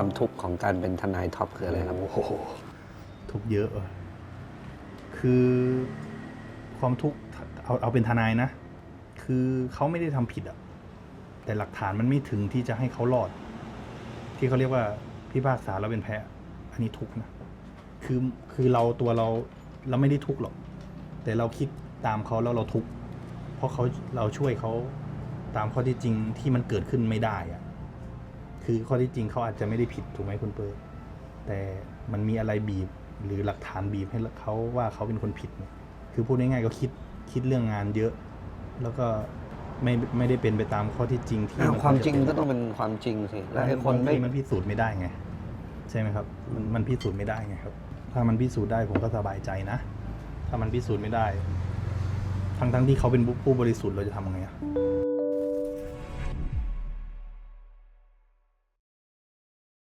ความทุกข์ของการเป็นทนายท็อปคืออะไรครับ โอ้โหทุกข์เยอะ คือความทุกข์เอาเอาเป็นทนายนะ คือเขาไม่ได้ทำผิดอะแต่หลักฐานมันไม่ถึงที่จะให้เขารอด ที่เขาเรียกว่าพิพากษาแล้วเป็นแพ้อันนี้ทุกข์นะ คือคือเราตัวเราเราไม่ได้ทุกข์หรอก แต่เราคิดตามเขาแล้วเราทุกข์เพราะเขาเราช่วยเขาตามข้อที่จริงที่มันเกิดขึ้นไม่ได้อะ คือข้อที่จริงเขาอาจจะไม่ได้ผิดถูกไหมคุณเปิร์แต่มันมีอะไรบีบหรือหลักฐานบีบให้เขาว่าเขาเป็นคนผิดเนี่ยคือพูดง่ายๆก็คิดคิดเรื่องงานเยอะ แล้วก็ไม่ไม่ได้เป็นไปตามข้อที่จริงที่อ้าวมันความจริงเป็นก็ต้องเป็นความจริงสิแล้วไอ้คนไม่บางทีมันพิสูจน์ไม่ได้ไง ใช่ไหมครับ มันมันพิสูจน์ไม่ได้ไงครับ ถ้ามันพิสูจน์ได้ผมก็สบายใจนะ ถ้ามันพิสูจน์ไม่ได้ ทั้งทั้งที่เขาเป็นผู้บริสุทธิ์เราจะทำยังไงอะ